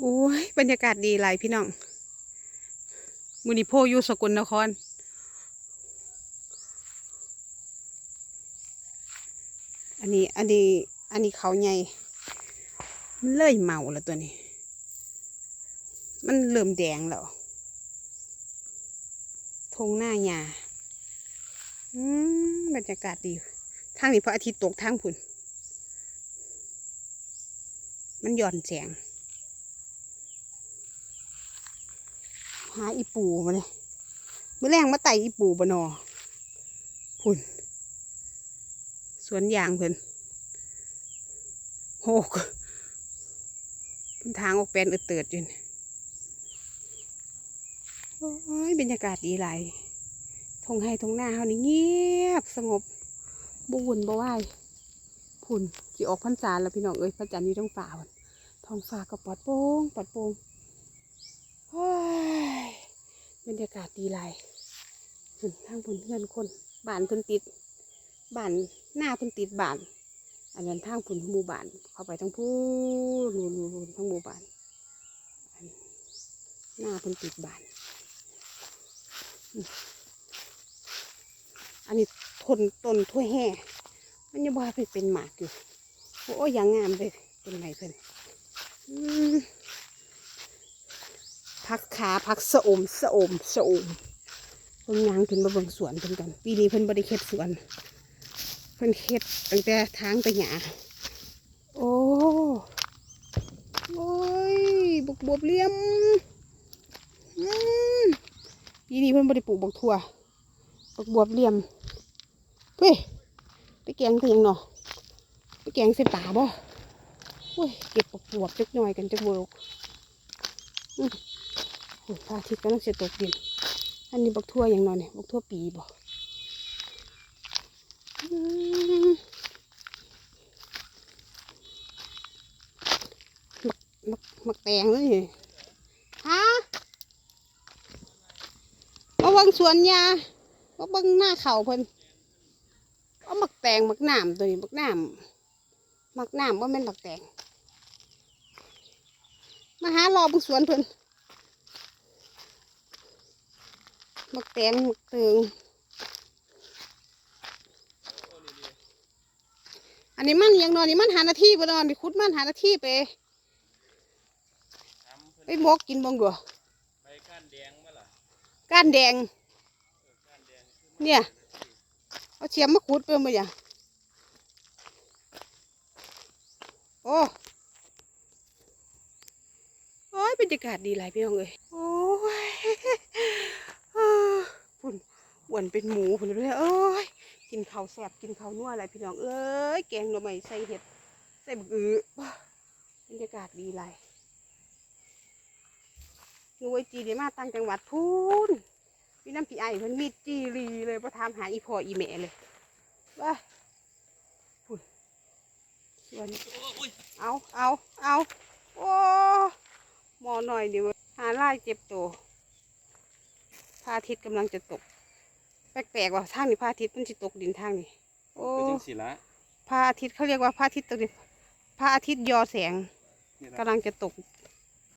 โอ้ยบรรยากาศดีหลายพี่น้องมูนิโพอยู่สกลนคร อันนี้อันนี้อันนี้เขาใหญ่ มันเลื่อยเมาแล้วตัวนี้ มันเริ่มแดงแล้วทงหน้าหญ้าอืมบรรยากาศดี ทางนี้พระอาทิตย์ตกทางพุ่น มันหย่อนแสง หาอีปูมาเลยเมื่อแรงมาไต่อีปูบนอพุ่นสวนยางเพิ่นโหกพิ่นทางออกแปลนเอเติดอยู่นี่โอ้ยบรรยากาศดีหลายทงให้ทงหน้าเฮานี่เงียบสงบบ่วุ่นบ่วายพุ่นสิออกพรรษาแล้วพี่น้องเอ้ยพระจันทร์อยู่ตรงฝ่าพุ่นท้องฟ้าก็ปลอดโปร่งปลอดโปร่งโอ้ยบ รรยากาศดีหลายพุ่นทางพุ่นเพื่อนคนบ้านเพิ่นติดบ้านหน้าเพิ่นติดบ้าน อันนั้นทางพุ่นหมู่บ้าน เข้าไปทั้งพูนนู่นนู่นทั้งหมู่บ้านหน้าเพิ่นติดบ้าน อันนี้ทนต้นถ้วยแห่มันยังบ่าไปเป็นหมากอยู่โอ้ยอย่างงามเลยเป็นไงเพิ่นอืม พักขาพักสะอมสะอมสะอมเพิ่นยางขึ้นมาเบิ่งสวนเพิ่นกัน ปีนี้เพิ่นบ่ได้เฮ็ดสวน เพิ่นเฮ็ดตั้งแต่ทางไปหยาโอ้โอ้ยบกบวบเลี่ยมปีนี้เพิ่นบ่ได้ปลูกบกทั่วบกบวบเลี่ยมเฮ้ยไปแกงเพียงเนาะไปแกงใส่ป่าบ่โอ้ยเก็บบกบวบจักหน่อยกันจักเวิร์ก พระอาทิตย์กำลังจะตกดิน อันนี้บักทั่วอย่างนอนเนี่ยบักทั่วปีบ่อืมมักมักมักแตงเลยฮะมาเบิ่งสวนยามาบิ่งหน้าเข่าเพิ่นเอามักแตงมักน้ำตัวนี้มักน้ำมักน้ำว่าแม่นมักแตงมาหารอบิ่งสวนเพิ่น มักแตงมักเตืองอันนี้มันยังนอนนี่มันหาหน้าที่บ่นอนดิคุดมันหาหน้าที่ไปไปหมกกินบ่งดัวใบก้านแดงมาล่ะก้านแดงก้านแดงเนี่ยเอาเฉียมมาขุดเพิ่มมาอย่างโอ้โอ้ยบรรยากาศดีหลายพี่น้องเอ้ยโอ้ยเออพุ่น อ้วนเป็นหมูพุ่นเลยเอ้ยกินข้าวแซ่บกินข้าวนัวอะไรพี่น้องเอ้ยแกงหน่อไม้ใส่เห็ดใส่บักอือบรรยากาศดีหลายหนูไอจีเดียมาตั้งจังหวัดพูนพี่น้ำพี่ไอเพิ่นมีจีรีเลยพอถามหาอีพออีแม่เลยว่าพุ่นส่วนเอาเอาเอาโอ้หมอหน่อยเดี๋ยวหาไล่เจ็บตัวพระอาทิตย์กำลังจะตก แปลกๆว่าทางนี้พระอาทิตย์มันจะตกดินทางนี้โอ้ไปจังสิละพระอาทิตย์เขาเรียกว่าพระอาทิตย์ตกดินพระอาทิตย์ยอแสงนี่กำลังจะตก